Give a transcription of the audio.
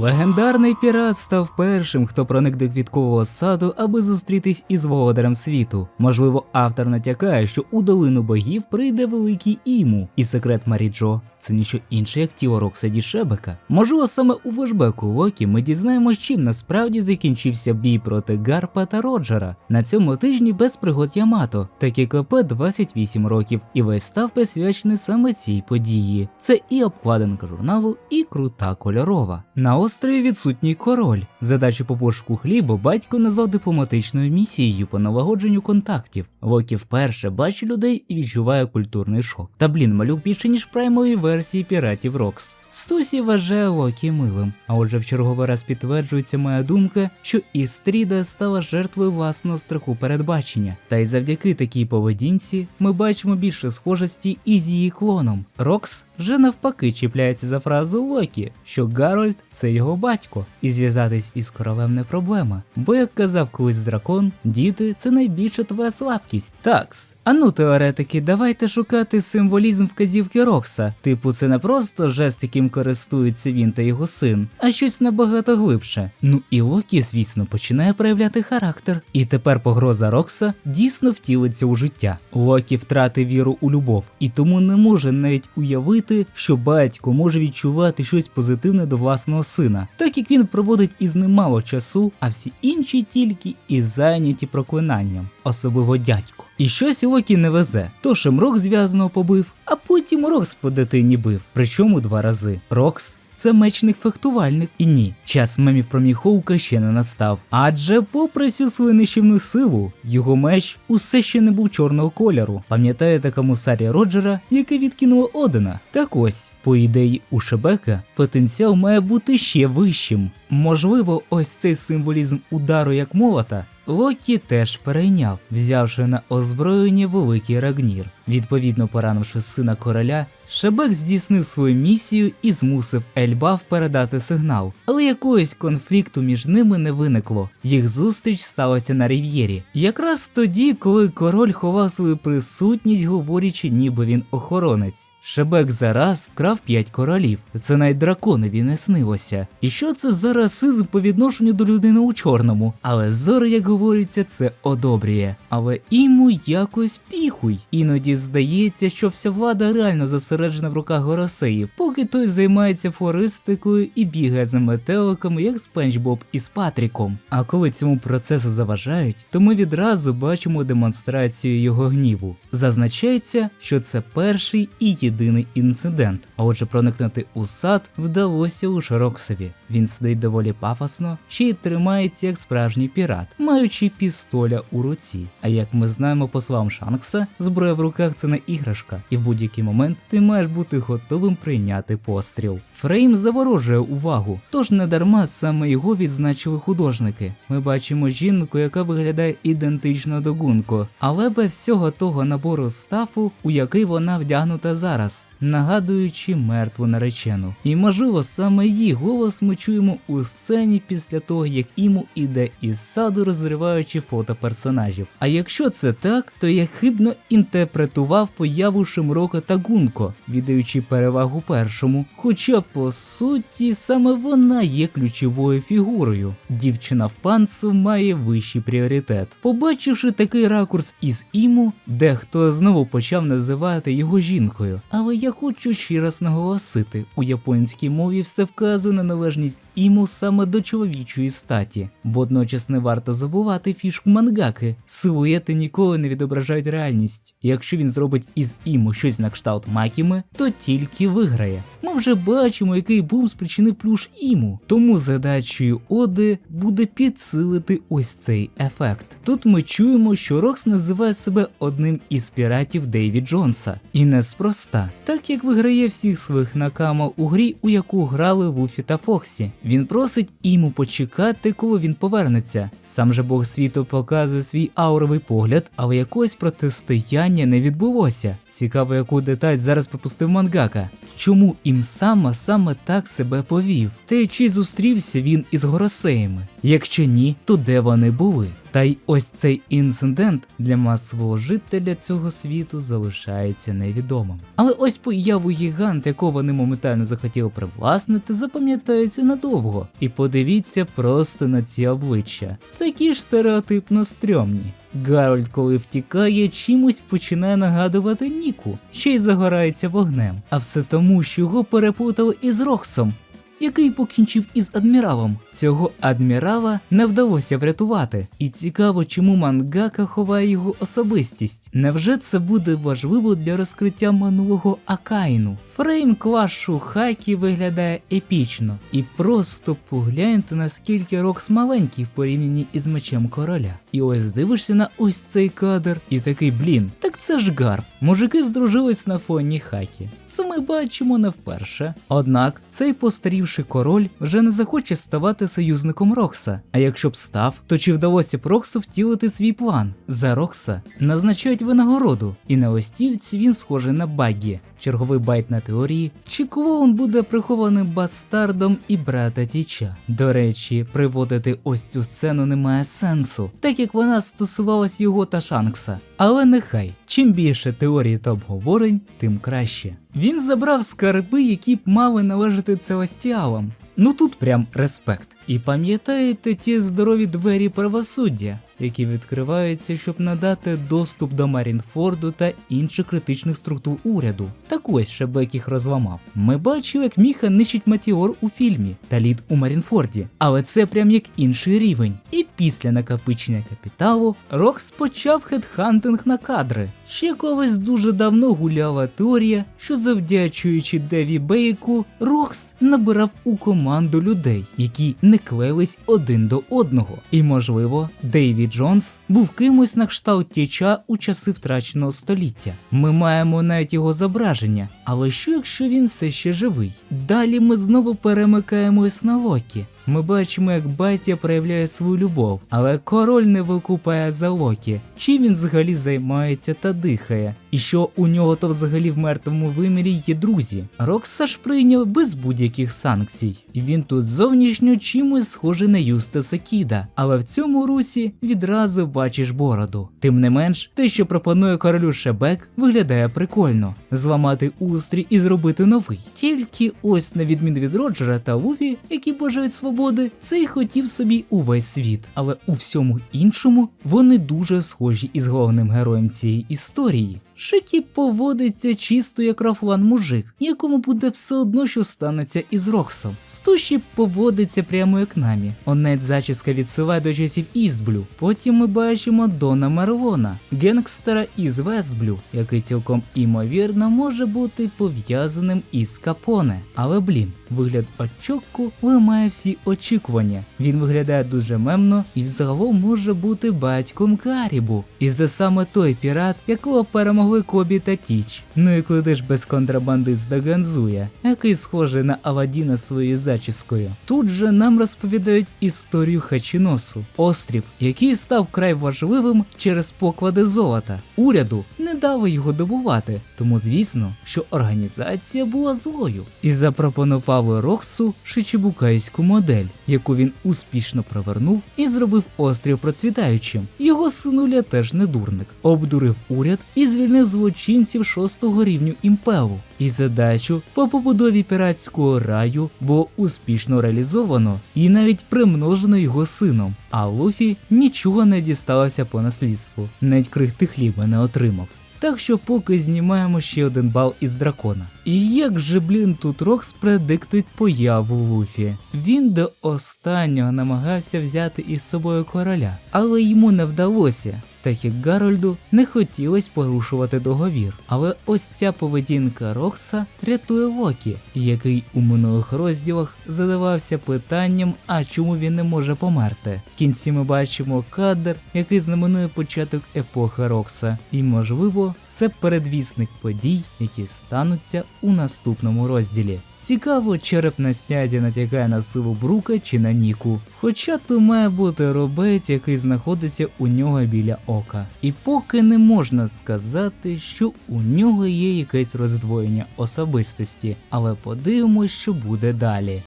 Легендарний пірат став першим, хто проник до квіткового саду, аби зустрітись із володарем світу. Можливо, автор натякає, що у долину богів прийде великий іму, і секрет Маріджо це ніщо інше, як тіло Роксаді Шебека. Можливо, саме у флешбеку Локі ми дізнаємось, чим насправді закінчився бій проти Гарпа та Роджера. На цьому тижні без пригод Ямато, так як ОП 28 років, і весь став присвячений саме цій події. Це і обкладинка журналу, і крута кольорова. На острові відсутній король. Задачу по пошуку хлібу батько назвав дипломатичною місією по налагодженню контактів. Локі вперше бачить людей і відчуває культурний шок. Та блін, малюк більше ніж в праймовій версії піратів Рокс. Стусі вважає Локі милим, а отже в черговий раз підтверджується моя думка, що Істріда стала жертвою власного страху передбачення. Та й завдяки такій поведінці ми бачимо більше схожості із її клоном. Рокс вже навпаки чіпляється за фразу Локі, що Гарольд це його батько, і зв'язатись із королем не проблема. Бо як казав колись дракон, діти це найбільша твоя слабкість. Такс. А ну, теоретики, давайте шукати символізм вказівки Рокса. Типу, це не просто жест, яким користується він та його син, а щось набагато глибше. Ну і Локі, звісно, починає проявляти характер. І тепер погроза Рокса дійсно втілиться у життя. Локі втратив віру у любов, і тому не може навіть уявити, що батько може відчувати щось позитивне до власного сина, так як він проводить із ним мало часу, а всі інші тільки і зайняті проклинанням, особливо дядько. І щось Локі не везе. То Шемрок зв'язаного побив, а потім Рокс по дитині бив, причому два рази. Рокс це мечник фехтувальник. І ні, час мемів про Міхоука ще не настав. Адже, попри всю свою нищівну силу, його меч усе ще не був чорного кольору. Пам'ятаєте комусарія Роджера, який відкинув Одена? Так ось, по ідеї у Шебека, потенціал має бути ще вищим. Можливо, ось цей символізм удару як молота Локі теж перейняв, взявши на озброєння великий рагнір. Відповідно поранивши сина короля, Шебек здійснив свою місію і змусив Ельбаф передати сигнал, але якогось конфлікту між ними не виникло. Їх зустріч сталася на Рів'єрі. Якраз тоді, коли король ховав свою присутність, говорячи, ніби він охоронець. Шебек зараз вкрав п'ять королів. Це навіть драконові не снилося. І що це за расизм по відношенню до людини у чорному? Але Зора, як говориться, це одобрює. Але йому якось піхуй. Іноді здається, що вся влада реально зосереджена в руках Горосеїв, поки той займається фористикою і бігає за метеликами, як Спенч Боб із Патріком. А коли цьому процесу заважають, то ми відразу бачимо демонстрацію його гніву. Зазначається, що це перший і єдиний інцидент. А отже, проникнути у сад вдалося лише Роксові. Він сидить доволі пафосно, ще й тримається як справжній пірат, маючи пістоля у руці. А як ми знаємо по словам Шанкса, зброя в руках це не іграшка, і в будь-який момент ти маєш бути готовим прийняти постріл. Фрейм заворожує увагу, тож не дарма саме його відзначили художники. Ми бачимо жінку, яка виглядає ідентично до Гунко, але без всього того набору стафу, у який вона вдягнута зараз, нагадуючи мертву наречену. І можливо саме її голос ми чуємо у сцені після того, як Іму іде із саду, розриваючи фото персонажів. А якщо це так, то я хибно інтерпретував появу Шимрока та Гунко, віддаючи перевагу першому. Хоча по суті саме вона є ключовою фігурою. Дівчина в панцу має вищий пріоритет. Побачивши такий ракурс із Іму, дехто знову почав називати його жінкою. Але я хочу ще раз наголосити: у японській мові все вказує на належність Іму саме до чоловічої статі. Водночас не варто забувати фішку мангаки. Силуети ніколи не відображають реальність. Якщо він зробить із Іму щось на кшталт Макіми, то тільки виграє. Ми вже бачимо, який бум спричинив плюш Іму. Тому задачею Оди буде підсилити ось цей ефект. Тут ми чуємо, що Рокс називає себе одним із піратів Дейві Джонса. І неспроста, так як виграє всіх своїх накама у грі, у яку грали Луфі та Фоксі. Він просить Іму почекати, коли він повернеться. Сам же Бог світу показує свій ауровий погляд, але якогось протистояння не відбулося. Цікаво, яку деталь зараз пропустив мангака. Чому ім сама саме так себе повів? Та й чи зустрівся він із горосеями? Якщо ні, то де вони були? Та й ось цей інцидент для масового жителя цього світу залишається невідомим. Але ось появу гіганта, якого вони моментально захотіли привласнити, запам'ятається надовго. І подивіться просто на ці обличчя. Такі ж стереотипно стрьомні. Гарольд, коли втікає, чимось починає нагадувати Ніку, ще й загорається вогнем. А все тому, що його переплутали із Роксом, який покінчив із адміралом. Цього адмірала не вдалося врятувати. І цікаво, чому мангака ховає його особистість. Невже це буде важливо для розкриття минулого Акаїну? Фрейм клашу Хакі виглядає епічно. І просто погляньте, наскільки Рокс маленький в порівнянні із мечем короля. І ось дивишся на ось цей кадр, і такий блін, так це ж гарб. Мужики здружились на фоні хакі. Це ми бачимо не вперше. Однак цей постарівший король вже не захоче ставати союзником Рокса. А якщо б став, то чи вдалося б Роксу втілити свій план? За Рокса назначають винагороду, і на листівці він схожий на Баггі. Черговий байт на теорії, чи клоун буде прихованим бастардом і брата Тіча. До речі, приводити ось цю сцену немає сенсу, так як вона стосувалась його та Шанкса. Але нехай, чим більше теорій та обговорень, тим краще. Він забрав скарби, які б мали належати Целестіалам. Ну тут прям респект. І пам'ятаєте ті здорові двері правосуддя, які відкриваються, щоб надати доступ до Марінфорду та інших критичних структур уряду. Так ось Шебек їх розламав. Ми бачили, як Міха нищить Матіор у фільмі та лід у Марінфорді, але це прям як інший рівень. І після накопичення капіталу Рокс почав хедхантинг на кадри. Ще колись дуже давно гуляла теорія, що завдячуючи Деві Бейку, Рокс набирав у команду людей, які не клеїлись один до одного. І можливо, Дейві Джонс був кимось на кшталт тіча у часи втраченого століття. Ми маємо навіть його зображення. Але що якщо він все ще живий? Далі ми знову перемикаємось на Локі. Ми бачимо, як батя проявляє свою любов, але король не викупає за Локі, чим він взагалі займається та дихає, і що у нього то взагалі в мертвому вимірі є друзі. Рокса ж прийняв без будь-яких санкцій, він тут зовнішньо чимось схожий на Юстаса Кіда, але в цьому русі відразу бачиш бороду. Тим не менш, те, що пропонує королю Шебек, виглядає прикольно: зламати устрій і зробити новий. Тільки ось на відміну від Роджера та Луфі, які бажають свободи, цей хотів собі увесь світ, але у всьому іншому вони дуже схожі із головним героєм цієї історії. Шикі поводиться чисто як рафлан мужик, якому буде все одно, що станеться із Роксом. Стуші поводиться прямо як намі. Онець зачіска відсилає до часів Істблю. Потім ми бачимо Дона Мерлона, генгстера із Вестблю, який цілком імовірно може бути пов'язаним із Капоне. Але блін, вигляд очоку вимає всі очікування. Він виглядає дуже мемно і взагалом може бути батьком Карібу. І це саме той пірат, якого перемогли Кобі та Тіч. Ну і куди ж без контрабандиста Ганзуя, який схожий на Аладдіна своєю зачіскою. Тут же нам розповідають історію Хачіносу, острів, який став край важливим через поклади золота. Уряду не дали його добувати, тому звісно, що організація була злою і запропонували Роксу шичібукайську модель, яку він успішно провернув і зробив острів процвітаючим. Його синуля теж не дурник, обдурив уряд і звільнив злочинців шостого рівню імпелу. І задачу по побудові піратського раю було успішно реалізовано і навіть примножено його сином. А Луфі нічого не дісталося по наслідству, навіть крихти хліба не отримав. Так що поки знімаємо ще один бал із дракона. І як же, блін, тут Рокс предиктить появу Луфі. Він до останнього намагався взяти із собою короля, але йому не вдалося, так як Гарольду не хотілося порушувати договір. Але ось ця поведінка Рокса рятує Локі, який у минулих розділах задавався питанням, а чому він не може померти. В кінці ми бачимо кадр, який знаменує початок епохи Рокса, і можливо, це передвісник подій, які стануться у наступному розділі. Цікаво, череп на стязі натякає на силу Брука чи на Ніку. Хоча то має бути робець, який знаходиться у нього біля ока. І поки не можна сказати, що у нього є якесь роздвоєння особистості, але подивимось, що буде далі.